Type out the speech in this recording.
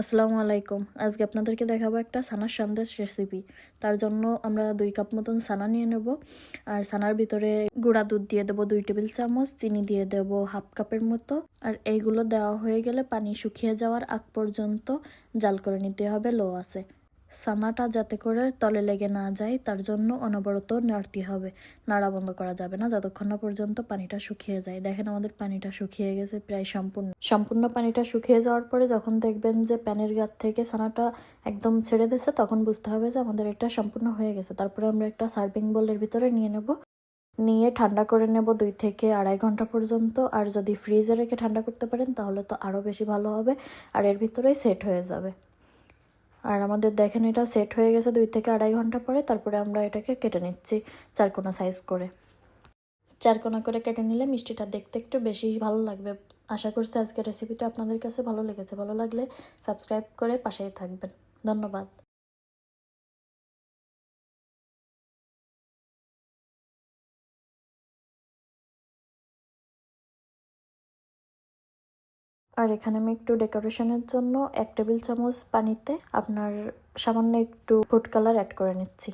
আসসালামু আলাইকুম। আজকে আপনাদেরকে দেখাবো একটা সানার সন্দেশ রেসিপি তার জন্য আমরা দুই কাপ মতন সানা নিয়ে নেব। আর সানার ভিতরে গুঁড়া দুধ দিয়ে দেবো দুই টেবিল চামচ, চিনি দিয়ে দেব হাফ কাপের মতো। আর এইগুলো দেওয়া হয়ে গেলে পানি শুকিয়ে যাওয়ার আগ পর্যন্ত জাল করে নিতে হবে, লো আছে। সানাটা যাতে করে তলে লেগে না যায়, তার জন্য অনবরত নাড়তে হবে। নাড়া বন্ধ করা যাবে না, যতক্ষণ না পর্যন্ত পানিটা শুকিয়ে যায়। দেখেন আমাদের পানিটা শুকিয়ে গেছে প্রায় সম্পূর্ণ। সম্পূর্ণ পানিটা শুকিয়ে যাওয়ার পরে যখন দেখবেন যে প্যানের গাত থেকে সানাটা একদম ছেড়ে দিয়েছে, তখন বুঝতে হবে যে আমাদের এটা সম্পূর্ণ হয়ে গেছে। তারপরে আমরা একটা সার্ভিং বোলের ভিতরে নিয়ে নেব। নিয়ে ঠান্ডা করে নেব দুই থেকে আড়াই ঘণ্টা পর্যন্ত। আর যদি ফ্রিজে রেখে ঠান্ডা করতে পারেন, তাহলে তো আরও বেশি ভালো হবে। আর এর ভিতরেই সেট হয়ে যাবে। আর আমাদের দেখেন এটা সেট হয়ে গেছে দুই থেকে আড়াই ঘণ্টা পরে, তারপরে আমরা এটাকে কেটে নিচ্ছি চারকোনা সাইজ করে। চারকোনা করে কেটে নিলে মিষ্টিটা দেখতে একটু বেশি ভালো লাগবে। আশা করছি আজকের রেসিপিটা আপনাদের কাছে ভালো লেগেছে। ভালো লাগলে সাবস্ক্রাইব করে পাশেই থাকবেন। ধন্যবাদ। আর এখানে আমি একটু ডেকোরেশনের জন্য এক টেবিল চামচ পানিতে আপনার সামান্য একটু ফুড কালার অ্যাড করে নিচ্ছি।